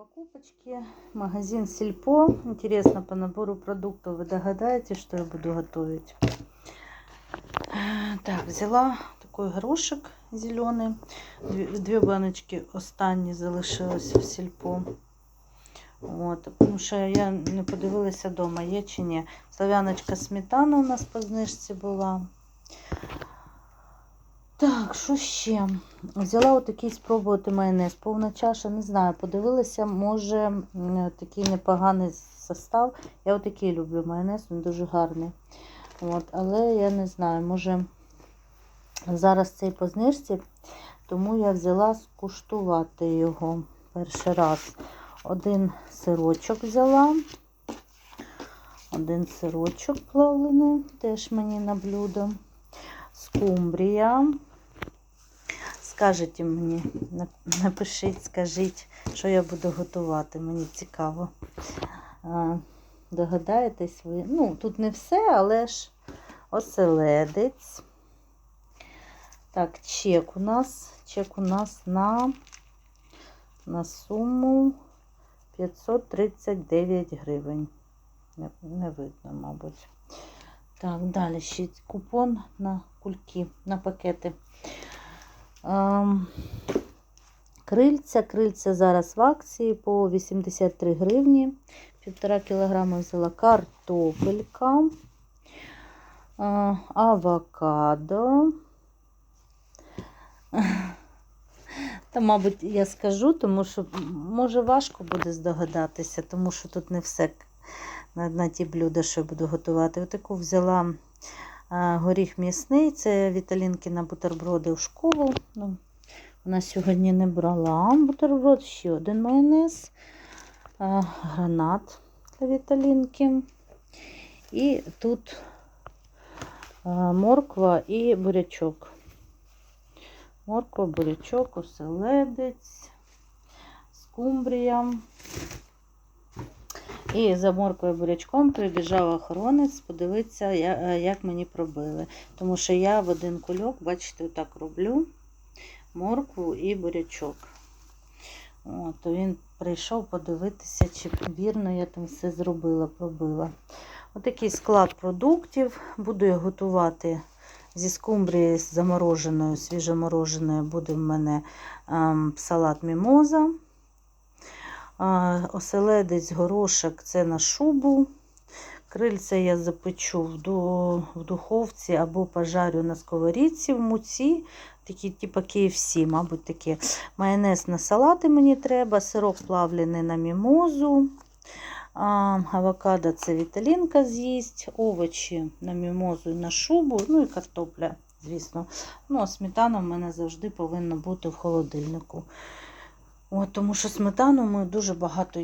покупочки. Магазин Сельпо. Интересно, по набору продуктов вы догадаетесь, что я буду готовить. Э, Так, взяла такой горошек зеленый. Дві, дві баночки останні залишилось в Сельпо. От, тому що я не подивилася вдома, є чи ні. Славяночка сметана у нас по знижці була. Так, що ще? Взяла отакий спробувати майонез. Повна чаша, не знаю, подивилася, може такий непоганий состав. Я отакий люблю майонез, він дуже гарний. От, але я не знаю, може зараз цей по знижці, тому я взяла скуштувати його перший раз. Один сирочок взяла. Один сирочок плавлений, теж мені на блюдо. Скумбрія. Скажіть мені, напишіть, скажіть, що я буду готувати. Мені цікаво. Догадаєтесь ви? Ну, тут не все, але ж оселедець. Так, чек у нас. Чек у нас на, на суму 539 гривень. Не, не видно, мабуть. Так, далі ще купон на кульки, на пакети. Ем, крильця. Крильця зараз в акції по 83 гривні. Півтора кілограма взяла картопелька, е, авокадо. Та, мабуть, я скажу, тому що може важко буде здогадатися, тому що тут не все на, на ті блюда, що я буду готувати. Отаку взяла горіх м'ясний, це віталінки на бутерброди в школу. Ну, вона сьогодні не брала бутерброд, ще один майонез, гранат для віталінки. І тут морква і бурячок. Морква, бурячок, оселедець, скумбрія. І за морквою бурячком прибіжав охоронець, подивитися, е, як мені пробили. Тому що я в один кульок, бачите, отак роблю моркву і бурячок. От, він прийшов подивитися, чи вірно я там все зробила, пробила. Отакий склад продуктів. Буду я готувати зі скумбрії з замороженою, свіжомороженою буде в мене ем, салат мімоза. Оселедець, горошок це на шубу. Крильця я запечу в, духовці або пожарю на сковорідці в муці. Такі, типу KFC, мабуть, такі. Майонез на салати мені треба, сирок плавлений на мімозу. Авокадо це віталінка з'їсть, овочі на мімозу і на шубу, ну і картопля, звісно. Ну, а сметана в мене завжди повинна бути в холодильнику. От, тому що сметану ми дуже багато